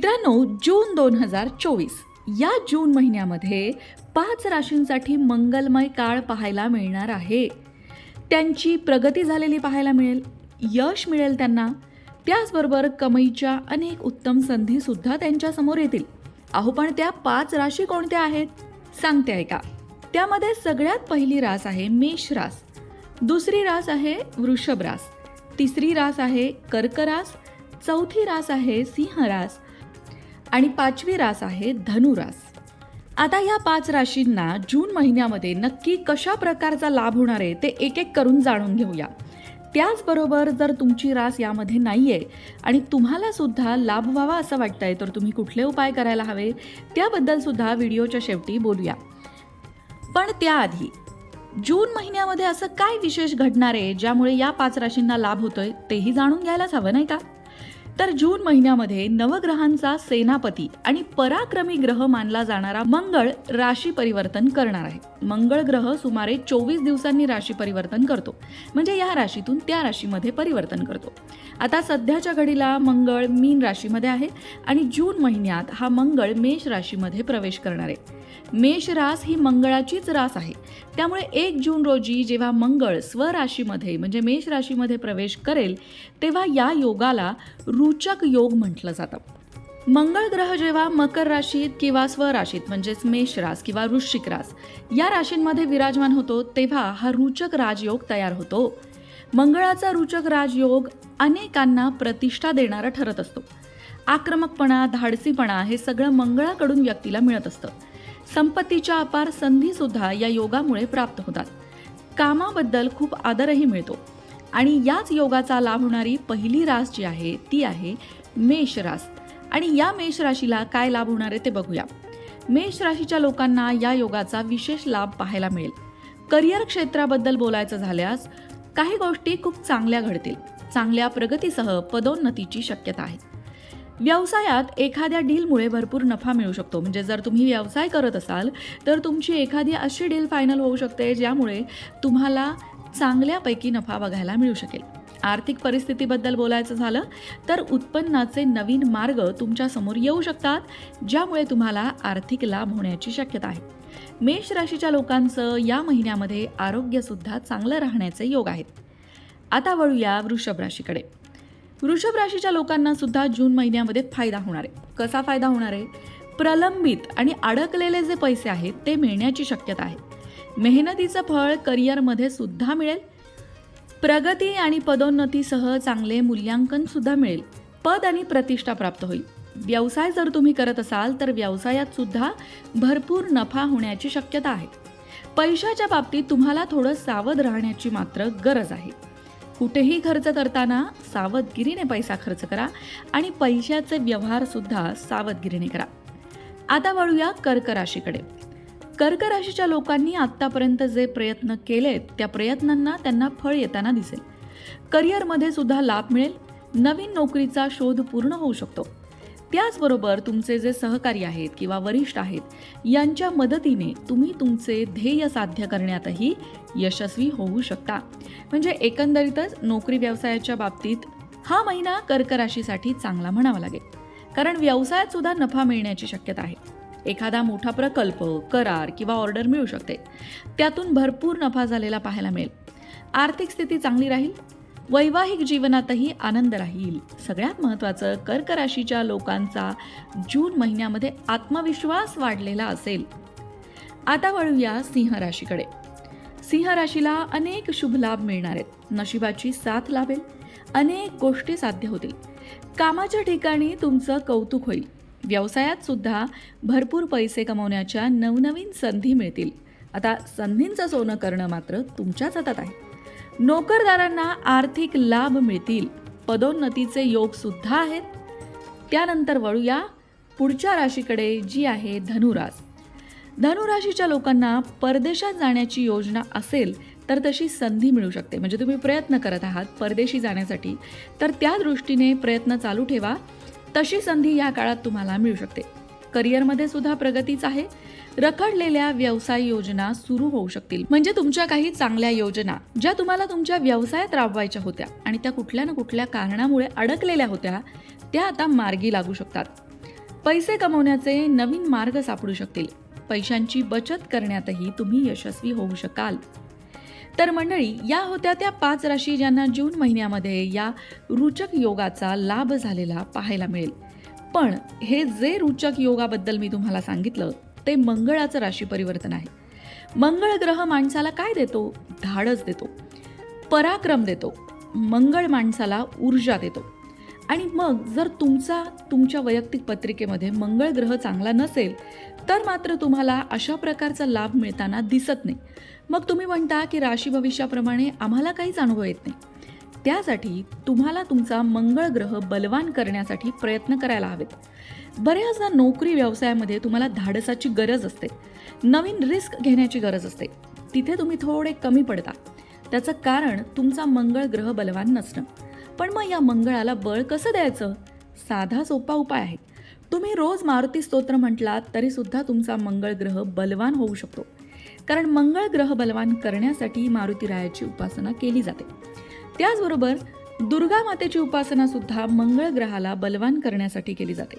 मित्रांनो जून दोन हजार चोवीस. या जून महिन्यामध्ये पाच राशींसाठी मंगलमय काळ पाहायला मिळणार आहे. त्यांची प्रगती झालेली पाहायला मिळेल यश मिळेल त्यांना. त्याचबरोबर कमाईच्या अनेक उत्तम संधीसुद्धा त्यांच्यासमोर येतील. अहो पण त्या पाच राशी कोणत्या आहेत? सांगते ऐका. त्यामध्ये सगळ्यात पहिली रास आहे मेष रास. दुसरी रास आहे वृषभ रास. तिसरी रास आहे कर्क रास. चौथी रास आहे सिंह रास. आणि पाचवी रास आहे धनुरास. आता या पाच राशींना जून महिन्यामध्ये नक्की कशा प्रकारचा लाभ होणार आहे ते एक एक करून जाणून घेऊया. त्याचबरोबर जर तुमची रास यामध्ये नाही आहे आणि तुम्हाला सुद्धा लाभ व्हावा असं वाटतंय तर तुम्ही कुठले उपाय करायला हवे त्याबद्दल सुद्धा व्हिडिओच्या शेवटी बोलूया. पण त्याआधी जून महिन्यामध्ये असं काय विशेष घडणार आहे ज्यामुळे या पाच राशींना लाभ होतोय तेही जाणून घ्यायलाच हवं नाही का? तर जून महिन्यामध्ये नवग्रहांचा सेनापती आणि पराक्रमी ग्रह मानला जाणारा मंगळ राशी परिवर्तन करणार आहे. मंगळ ग्रह सुमारे चोवीस दिवसांनी राशी परिवर्तन करतो. म्हणजे या राशीतून त्या राशीमध्ये परिवर्तन करतो. आता सध्याच्या घडीला मंगळ मीन राशीमध्ये आहे आणि जून महिन्यात हा मंगळ मेष राशीमध्ये प्रवेश करणार आहे. मेष रास ही मंगळाचीच रास आहे. त्यामुळे एक जून रोजी जेव्हा मंगळ स्वराशीमध्ये म्हणजे मेष राशीमध्ये प्रवेश करेल तेव्हा या योगाला रुचक योग म्हटलं जातं. मंगळ ग्रह जेव्हा मकर राशीत किंवा स्वराशीत म्हणजेच मेष रास किंवा वृश्चिक रास या राशींमध्ये विराजमान होतो तेव्हा हा रुचक राजयोग तयार होतो. मंगळाचा रुचक राजयोग अनेकांना प्रतिष्ठा देणारा ठरत असतो. आक्रमकपणा धाडसीपणा हे सगळं मंगळाकडून व्यक्तीला मिळत असतं. संपत्तीच्या अपार संधीसुद्धा या योगामुळे प्राप्त होतात. कामाबद्दल खूप आदरही मिळतो. आणि याच योगाचा लाभ होणारी पहिली रास जी आहे ती आहे मेष रास. आणि या मेष राशीला काय लाभ होणार आहे ते बघूया. मेष राशीच्या लोकांना या योगाचा विशेष लाभ पाहायला मिळेल. करिअर क्षेत्राबद्दल बोलायचं झाल्यास काही गोष्टी खूप चांगल्या घडतील. चांगल्या प्रगतीसह पदोन्नतीची शक्यता आहे. व्यवसायात एखाद्या डीलमुळे भरपूर नफा मिळू शकतो. म्हणजे जर तुम्ही व्यवसाय करत असाल तर तुमची एखादी अशी डील फायनल होऊ शकते ज्यामुळे तुम्हाला चांगल्यापैकी नफा बघायला मिळू शकेल. आर्थिक परिस्थितीबद्दल बोलायचं झालं तर उत्पन्नाचे नवीन मार्ग तुमच्यासमोर येऊ शकतात ज्यामुळे तुम्हाला आर्थिक लाभ होण्याची शक्यता आहे. मेष राशीच्या लोकांचं या महिन्यामध्ये आरोग्यसुद्धा चांगलं राहण्याचे योग आहेत. आता वळूया वृषभ राशीकडे. वृषभ राशीच्या लोकांना सुद्धा जून महिन्यामध्ये फायदा होणार आहे. कसा फायदा होणार आहे? प्रलंबित आणि अडकलेले जे पैसे आहेत ते मिळण्याची शक्यता आहे. मेहनतीचं फळ करिअरमध्ये सुद्धा मिळेल. प्रगती आणि पदोन्नतीसह चांगले मूल्यांकन सुद्धा मिळेल. पद आणि प्रतिष्ठा प्राप्त होईल. व्यवसाय जर तुम्ही करत असाल तर व्यवसायात सुद्धा भरपूर नफा होण्याची शक्यता आहे. पैशाच्या बाबतीत तुम्हाला थोडं सावध राहण्याची मात्र गरज आहे. कुठेही खर्च करताना सावधगिरीने पैसा खर्च करा आणि पैशाचे व्यवहार सुद्धा सावधगिरीने करा. आता वळूया कर्क राशीकडे. कर्क राशीच्या लोकांनी आत्तापर्यंत जे प्रयत्न केलेत त्या प्रयत्नांना त्यांना फळ येताना दिसेल. करिअरमध्ये सुद्धा लाभ मिळेल. नवीन नोकरीचा शोध पूर्ण होऊ शकतो. त्याचबरोबर तुमचे जे सहकारी आहेत किंवा वरिष्ठ आहेत यांच्या मदतीने तुम्ही तुमचे ध्येय साध्य करण्यातही यशस्वी होऊ शकता. म्हणजे एकंदरीतच नोकरी व्यवसायाच्या बाबतीत हा महिना कर्क राशीसाठी चांगला म्हणावा लागेल. कारण व्यवसायात सुद्धा नफा मिळण्याची शक्यता आहे. एखादा मोठा प्रकल्प करार किंवा ऑर्डर मिळू शकते. त्यातून भरपूर नफा झालेला पाहायला मिळेल. आर्थिक स्थिती चांगली राहील. वैवाहिक जीवनातही आनंद राहील. सगळ्यात महत्त्वाचं कर्क राशीच्या लोकांचा जून महिन्यामध्ये आत्मविश्वास वाढलेला असेल. आता वळूया सिंह राशीकडे. सिंह राशीला अनेक शुभ लाभ मिळणार आहेत. नशिबाची साथ लाभेल. अनेक गोष्टी साध्य होतील. कामाच्या ठिकाणी तुमचं कौतुक होईल. व्यवसायात सुद्धा भरपूर पैसे कमवण्याच्या नवनवीन संधी मिळतील. आता संधींचं सोनं करणं मात्र तुमच्याच हातात आहे. नोकरदारांना आर्थिक लाभ मिळतील. पदोन्नतीचे योग सुद्धा आहेत. त्यानंतर वळूया पुढच्या राशीकडे जी आहे धनुरास. धनुराशीच्या लोकांना परदेशात जाण्याची योजना असेल तर तशी संधी मिळू शकते. म्हणजे तुम्ही प्रयत्न करत आहात परदेशी जाण्यासाठी. तर त्या दृष्टीने प्रयत्न चालू ठेवा. तशी संधी या काळात तुम्हाला मिळू शकते. करिअरमध्ये सुद्धा प्रगतीच आहे. रखडलेल्या व्यवसाय योजना सुरू होऊ शकतील. म्हणजे तुमच्या काही चांगल्या योजना ज्या तुम्हाला तुमच्या व्यवसायात राबवायच्या होत्या आणि त्या कुठल्या ना कुठल्या कारणामुळे अडकलेल्या होत्या त्या आता मार्गी लागू शकतात. पैसे कमवण्याचे नवीन मार्ग सापडू शकतील. पैशांची बचत करण्यातही तुम्ही यशस्वी होऊ शकाल. तर मंडळी या होत्या त्या पाच राशी ज्यांना जून महिन्यामध्ये या रुचक योगाचा लाभ झालेला पाहायला मिळेल. पण हे जे रुचक योगाबद्दल मी तुम्हाला सांगितलं ते मंगळाचं राशी परिवर्तन आहे. मंगळ ग्रह माणसाला काय देतो? धाडस देतो. पराक्रम देतो. मंगळ माणसाला ऊर्जा देतो. आणि मग जर तुमचा तुमच्या वैयक्तिक पत्रिकेमध्ये मंगळ ग्रह चांगला नसेल तर मात्र तुम्हाला अशा प्रकारचा लाभ मिळताना दिसत नाही. मग तुम्ही म्हणता की राशी भविष्याप्रमाणे आम्हाला काहीच अनुभव येत नाही. त्यासाठी तुम्हाला तुमचा मंगळ ग्रह बलवान करण्यासाठी प्रयत्न करायला हवेत. बऱ्याचदा नोकरी व्यवसायामध्ये तुम्हाला धाडसाची गरज असते. नवीन रिस्क घेण्याची गरज असते. तिथे तुम्ही थोडे कमी पडता. त्याचं कारण तुमचा मंगळ ग्रह बलवान नसणं. पण मग या मंगळाला बळ कसं द्यायचं? साधा सोपा उपाय आहे. तुम्ही रोज मारुती स्तोत्र म्हटलात तरीसुद्धा तुमचा मंगळ ग्रह बलवान होऊ शकतो. कारण मंगळ ग्रह बलवान करण्यासाठी मारुतीरायाची उपासना केली जाते. त्याचबरोबर दुर्गा मातेची उपासना सुद्धा मंगळ ग्रहाला बलवान करण्यासाठी केली जाते.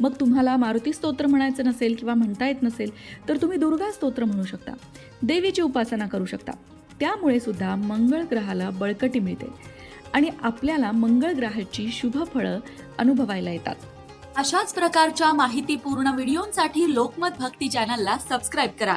मग तुम्हाला मारुती स्तोत्र म्हणायचं नसेल किंवा म्हणता येत नसेल तर तुम्ही दुर्गा स्तोत्र म्हणू शकता. देवीची उपासना करू शकता. त्यामुळे सुद्धा मंगळ ग्रहाला बळकटी मिळते आणि आपल्याला मंगळ ग्रहाची शुभ फळं अनुभवायला येतात. अशाच प्रकारच्या माहितीपूर्ण व्हिडिओंसाठी लोकमत भक्ती चॅनलला सबस्क्राईब करा.